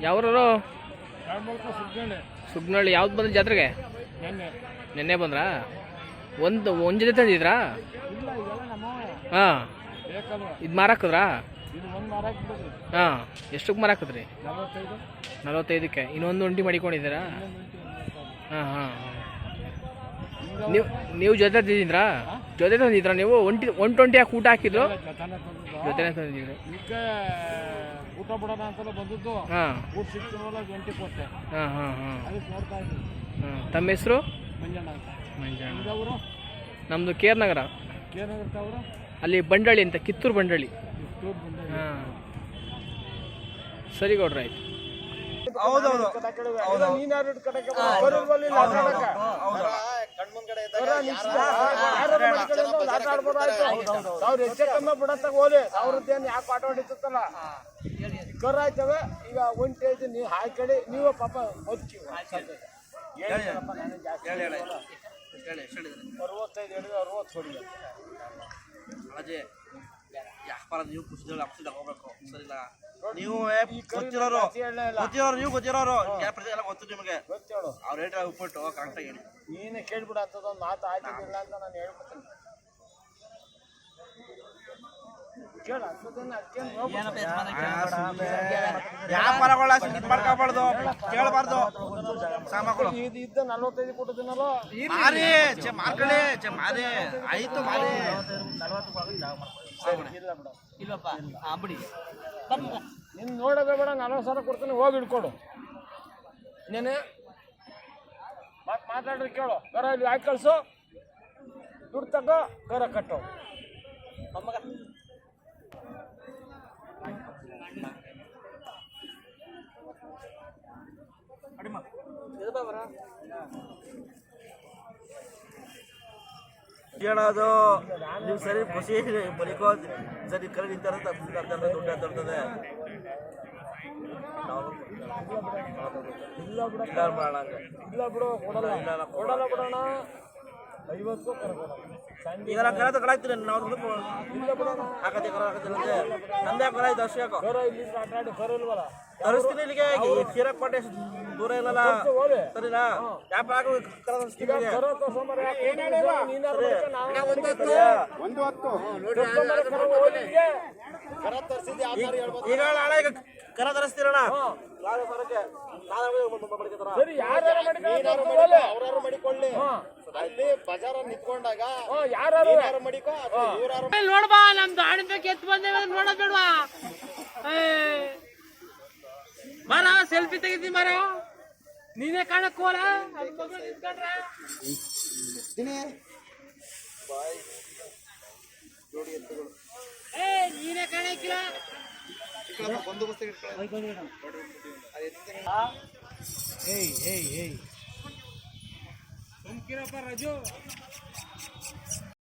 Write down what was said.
ಯಾವ್ರವರು? ಕಾಡ್ಮೂಲಕ ಸುಗ್ನಳ್ಳಿ. ಯಾವ್ದು ಬಂದ್ರಿ ಜಾತ್ರೆಗೆ? ನೆನ್ನೆ. ಬಂದ್ರಾ? ಒಂದು ಒಂದು ಜೊತೆ ತಂದಿದ್ರಾ? ಹಾಂ. ಇದು ಮಾರಾಕದ್ರಾ ಹಾಂ. ಎಷ್ಟಕ್ಕೆ ಮಾರಾಕದ್ರಿ ನಲವತ್ತೈದು. ನಲವತ್ತೈದಕ್ಕೆ. ಇನ್ನೊಂದು ಒಂಟಿ ಮಾಡಿಕೊಂಡಿದ್ದೀರಾ? ಹಾಂ ಹಾಂ. ನೀವು ನೀವು ಜೊತೆ ತಂದಿದ್ರಾ ಜೊತೆ ತಂದಿದ್ರ ನೀವು? ಒಂಟಿ ಒನ್ ಟ್ವೆಂಟಿ ಹಾಕಿ ಊಟ ಹಾಕಿದ್ರು? ಜತನ ತಂದಿದ್ರು. ಈಗ ಊಟ ಬಿಡೋಣ ಅಂತೆಲ್ಲ ಬಂದಿದ್ದು ಹಾಂ. ಊಟ ಸಿಕ್ತಿನಲ್ಲ ಗಂಟೆ ಕೊಟ್ಟೆ. ಹಾಂ ಹಾಂ ಹಾಂ. ಅದಕ್ಕೆ ನೋಡ್ತಾ ಇದ್ದೀನಿ. ಹಾಂ ತಮ್ಮ ಹೆಸರು? ಮಂಜಣ್ಣ ಅಂತ. ಮಂಜಣ್ಣ. ಅವರು ನಮ್ಮದು ಕೇರ್ ನಗರ. ಕೇನಾಗಿರ್ತ ಅವರು ಅಲ್ಲಿ ಬಂಡಳ್ಳಿ ಅಂತ ಕಿತ್ತೂರು ಬಂಡಳಿ ಕಿತ್ತೂರು ಬಂದೆ ಹಾಂ. ಸರಿ ಗೌಡ್ರ ಆಯ್ತು. ಹೌದೌದು. ನೀನಾರು ಕಣ್ಮುಂದ ಬರೋಲ್ವಲ್ಲ ಅವ್ರದ್ದು ಏನು. ಸಾವಿರ ಹೆಚ್ಚೆ ಕಮ್ಮಿ ಬಿಡತ್ತಾಗ ಹೋಲಿ ಸಾವಿರದ್ದೇನು ಯಾಕೆ ಆಟ ಹೊಡಿತಲ್ಲ ಕರ್ ಆಯ್ತವೆ ಈಗ ಒಂಟಿ ಐತಿ ನೀವು ಹಾಕಿ ನೀವು ಪಾಪ ಬದುಕಿ. ಅರವತ್ತೈದು ಹೇಳಿದ್ರೆ ಅರವತ್ತು ಹೊಡಿಲ್ಲ ಅಜಯ್ ವ್ಯಾಪಾರ ನೀವು ಖುಷಿದಲ್ಲಿ ಅಪ್ಸಿದ ಹೋಗ್ಬೇಕು ಸರಿಲ್ಲ ನೀವು ಗೊತ್ತಿರೋರು. ಗೊತ್ತಿರೋರು ನೀವು ಗೊತ್ತಿರೋರು ಯಾವ ಎಲ್ಲ ಗೊತ್ತು ನಿಮಗೆ ಅವ್ರು ರೇಟ್ ಉಪ್ಪಿಟ್ಟು ಕರೆಕ್ಟಾಗಿ ಹೇಳಿ ನೀನು ಕೇಳ್ಬಿಡ ಅಂತದೊಂದು ಮಾತು ಆಯ್ತಿದ್ದಿಲ್ಲ ಅಂತ ನಾನು ಹೇಳ್ಬಿಡ್ತೀನಿ ವ್ಯಾಪಾರಗಳ ಮಾಡ್ಕೋಬಾರ್ದು ಕೇಳಬಾರ್ದು ಇದ್ದ ನಲ್ವತ್ತೈದು ಕೊಟ್ಟಿದ್ದೀನಲ್ಲ ಮಾರಿ ಚೆ ಮಾರ್ಕಳಿ ಮಾರಿ ಆಯ್ತು ಮಾರಿ ಇಲ್ಲ ಬಿಡ ನಿನ್ ನೋಡೋದೇ ಬೇಡ ನಾನು ಸಾವಿರ ಕೊಡ್ತೀನಿ ಹೋಗಿ ಹಿಡ್ಕೊಡು. ನೀನು ಮತ್ತೆ ಮಾತಾಡ್ರಿ ಕೇಳು. ಕರ ಇಲ್ಲಿ ಹಾಕಿ ಕಳಿಸು. ದುಡ್ಡು ತಗೋ ಕರ ಕಟ್ಟು. ಕೇಳೋದು ನೀವು ಸರಿ ಖುಷಿ ಬಲಿಕೋ ಸರಿ ಕರೆ ನಿಂತಾರ ದುಡ್ಡು ತರ್ತದೆ ಇಲ್ಲ ಇಲ್ಲ ಕೊಡಲ್ಲ ಬಿಡೋಣ ಐವತ್ತು ಈಗ ತಗೊಳಾಗ್ತೀನಿ ನಾವು ಇಲ್ಲ ಬಿಡೋಣ ಕರ ನಂದೇ ಕರ ಇದು ಅಷ್ಟೇ ಯಾಕೋ? ತರಿಸ್ತೀನಿ ಇಲ್ಲಿಗೆ ಶ್ರೀರಂಗಪಟ್ಟೆ ದೂರ ಇಲ್ಲಲ್ಲ. ಸರಿನಾ ಆಗೋ ಕರ ತರಿಸ್ತೀನಿ ನಾನು ಒಂದು ಹತ್ತು. ಈಗ ನಾಳೆ ಈಗ ಕರ ತರಿಸ್ತೀರಣ್ಣ? ಸರಿ ಯಾರು ಮಾಡಿಕೊಳ್ಳಿ. ಅಲ್ಲಿ ಬಜಾರ ನಿಂತ್ಕೊಂಡಾಗ ಯಾರು ಯಾರು ಮಡಿಕೋ ನೋಡ್ಬಾ ನಮ್ದು ಆಡ್ಬೇಕು ಎತ್ತು ಬಂದೇವೆ ನೋಡೋದ್ ಬೇಡ್ವಾ? ಮರ ಸೆಲ್ಫಿ ತೆಗಿತೀನಿ ಮರ ನೀನೇ ಕಾಣಕ್ ಹೋಲ ಏ ನೀನೇ ಕಾಣಕ್ಕಿಲ್ಲ. Vamos tirar para a